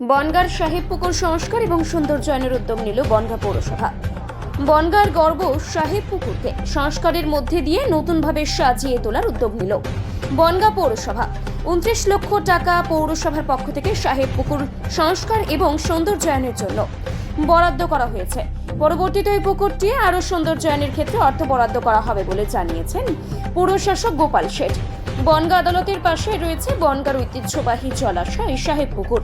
বনগাঁর সাহেব পুকুর সংস্কার এবং সৌন্দর্যায়নের উদ্যোগ নিল বনগাঁ পৌরসভা। বনগাঁর গর্ব সাহেব পুকুরকে সংস্কারের মধ্যে দিয়ে নতুনভাবে সাজিয়ে তোলার উদ্যোগ নিল বনগাঁ পৌরসভা। উনত্রিশ লক্ষ টাকা পৌরসভার পক্ষ থেকে সাহেব পুকুর সংস্কার এবং সৌন্দর্যায়নের জন্য বরাদ্দ করা হয়েছে। পরবর্তীতে ওই পুকুরটি আরও সৌন্দর্যায়নের ক্ষেত্রে অর্থ বরাদ্দ করা হবে বলে জানিয়েছেন পৌরশাসক গোপাল শেঠ। বনগা আদালতের পাশে রয়েছে বনগার ঐতিহ্যবাহী জলাশয় সাহেব পুকুর।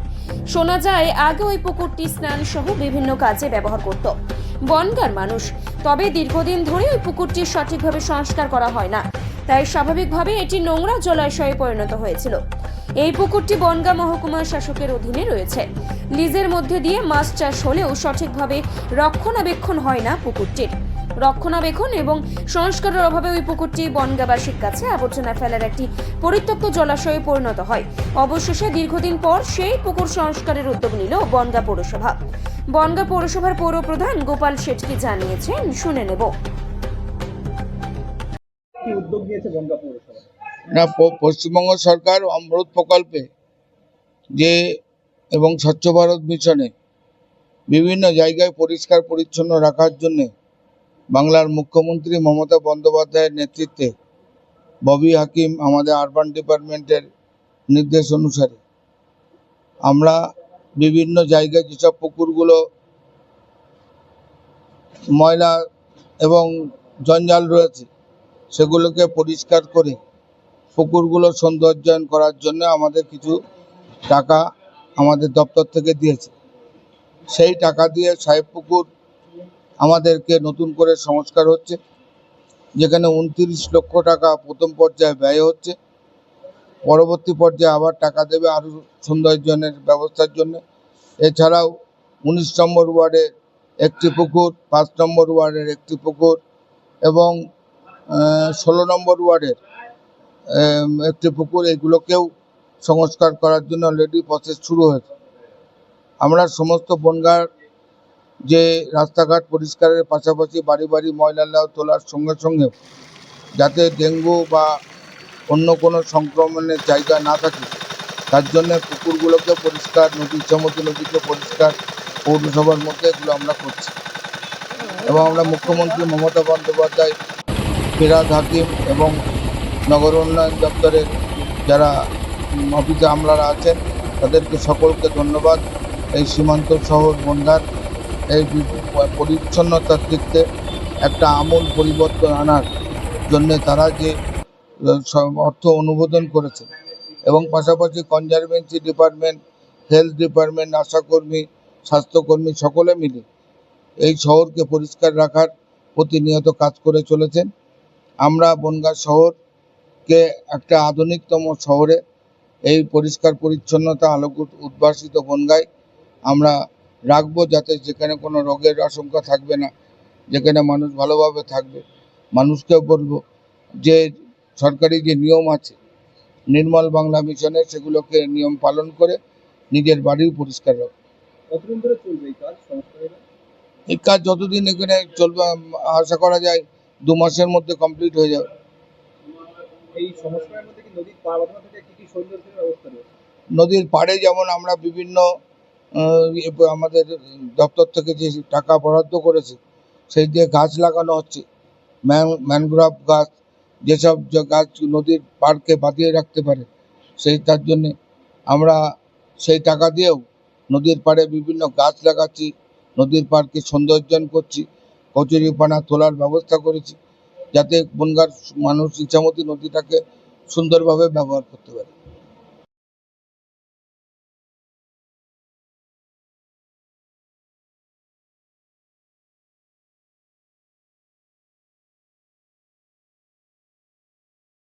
শোনা যায়, আগে ওই পুকুরটি স্নান সহ বিভিন্ন কাজে ব্যবহার করত। বনগার মানুষ, তবে দীর্ঘদিন ধরে ওই পুকুরটি সঠিকভাবে সংস্কার করা হয় না। তাই স্বাভাবিকভাবে এটি নোংরা জলাশয়ে পরিণত হয়েছিল। এই পুকুরটি বনগা মহকুমা শাসকের অধীনে রয়েছে। লিজের মধ্যে দিয়ে মাছ চাষ হলেও সঠিকভাবে রক্ষণাবেক্ষণ হয় না পুকুরটির। রক্ষণাবেক্ষণ এবং সংস্কারের অভাবে ওই পুকুরটি বনগাবাসীর কাছে আবর্জনা ফেলার একটি পরিত্যক্ত জলাশয়ে পরিণত হয়। অবশেষে দীর্ঘদিন পর সেই পুকুর সংস্কারের উদ্যোগ নিল বনগা পৌরসভা। বনগা পৌরসভার পৌর প্রধান গোপাল শেঠকে জানিয়েছেন, শুনে নেব। না পশ্চিমবঙ্গ সরকার অমৃত প্রকল্পে যে এবং স্বচ্ছ ভারত মিশনে বিভিন্ন জায়গায় পরিষ্কার পরিচ্ছন্ন রাখার জন্য বাংলার মুখ্যমন্ত্রী মমতা বন্দ্যোপাধ্যায়ের নেতৃত্বে ববি হাকিম আমাদের আরবান ডিপার্টমেন্টের নির্দেশ অনুসারে আমরা বিভিন্ন জায়গায় যেসব পুকুরগুলো ময়লা এবং জঞ্জাল রয়েছে সেগুলোকে পরিষ্কার করে পুকুরগুলো সৌন্দর্যায়ন করার জন্য আমাদের কিছু টাকা আমাদের দপ্তর থেকে দিয়েছে। সেই টাকা দিয়ে সাহেব পুকুর আমাদেরকে নতুন করে সংস্কার হচ্ছে, যেখানে উনত্রিশ লক্ষ টাকা প্রথম পর্যায়ে ব্যয় হচ্ছে। পরবর্তী পর্যায়ে আবার টাকা দেবে আরও সৌন্দর্যায়নের ব্যবস্থার জন্য। এছাড়াও উনিশ নম্বর ওয়ার্ডে একটি পুকুর, পাঁচ নম্বর ওয়ার্ডের একটি পুকুর এবং ষোলো নম্বর ওয়ার্ডের একটি পুকুর, এগুলোকেও সংস্কার করার জন্য অলরেডি প্রসেস শুরু হয়েছে। আমরা সমস্ত বনগার যে রাস্তাঘাট পরিষ্কারের পাশাপাশি বাড়ি বাড়ি ময়লা তোলার সঙ্গে সঙ্গে যাতে ডেঙ্গু বা অন্য কোনো সংক্রমণের জায়গা না থাকে, তার জন্য পুকুরগুলোকে পরিষ্কার নদী ইচ্ছামতি নদীকে পরিষ্কার, পৌরসভার মধ্যে এগুলো আমরা করছি। এবং আমরা মুখ্যমন্ত্রী মমতা বন্দ্যোপাধ্যায় ফিরাদ হাকিম এবং নগর উন্নয়ন দপ্তরের যারা অফিসে আমলারা আছেন, তাদেরকে সকলকে ধন্যবাদ। এই সীমান্ত শহর বন্ধার এই পরিচ্ছন্নতার দিকতে একটা আমূল পরিবর্তন আনার জন্য তারা যে অর্থ অনুমোদন করেছে এবং পাশাপাশি কনজারভেন্সি ডিপার্টমেন্ট, হেলথ ডিপার্টমেন্ট, আশাকর্মী, স্বাস্থ্যকর্মী সকলে মিলে এই শহরকে পরিষ্কার রাখার প্রতিনিয়ত কাজ করে চলেছেন। আমরা বনগাঁ শহরকে একটা আধুনিকতম শহরে এই পরিষ্কার পরিচ্ছন্নতা আলোক উদ্ভাসিত বনগায় আমরা রাখব যাতে যেখানে কোনো রোগের আশঙ্কা থাকবে না যেখানে মানুষ ভালোভাবে থাকবে। মানুষকেও বলব যে সরকারি যে নিয়ম আছে নির্মল বাংলা মিশনে সেগুলোকে নিয়ম পালন করে নিজের বাড়িও পরিষ্কার রাখবে এই কাজ যতদিন এখানে চলবে আশা করা যায় দু মাসের মধ্যে কমপ্লিট হয়ে যাবে। নদীর পাড়ে যেমন আমরা বিভিন্ন আমাদের দপ্তর থেকে যে টাকা বরাদ্দ করেছে সেই দিয়ে গাছ লাগানো হচ্ছে। ম্যান- ম্যানগ্রোভ গাছ যেসব গাছ নদীর পাড়কে বাঁধিয়ে রাখতে পারে সেই তার জন্যে আমরা সেই টাকা দিয়েও নদীর পাড়ে বিভিন্ন গাছ লাগাচ্ছি নদীর পাড়কে সৌন্দর্যায়ন করছি। কচুরিপানা তোলার ব্যবস্থা করেছি যাতে বনগাঁর মানুষ ইচ্ছামতি নদীটাকে সুন্দরভাবে ব্যবহার করতে পারে।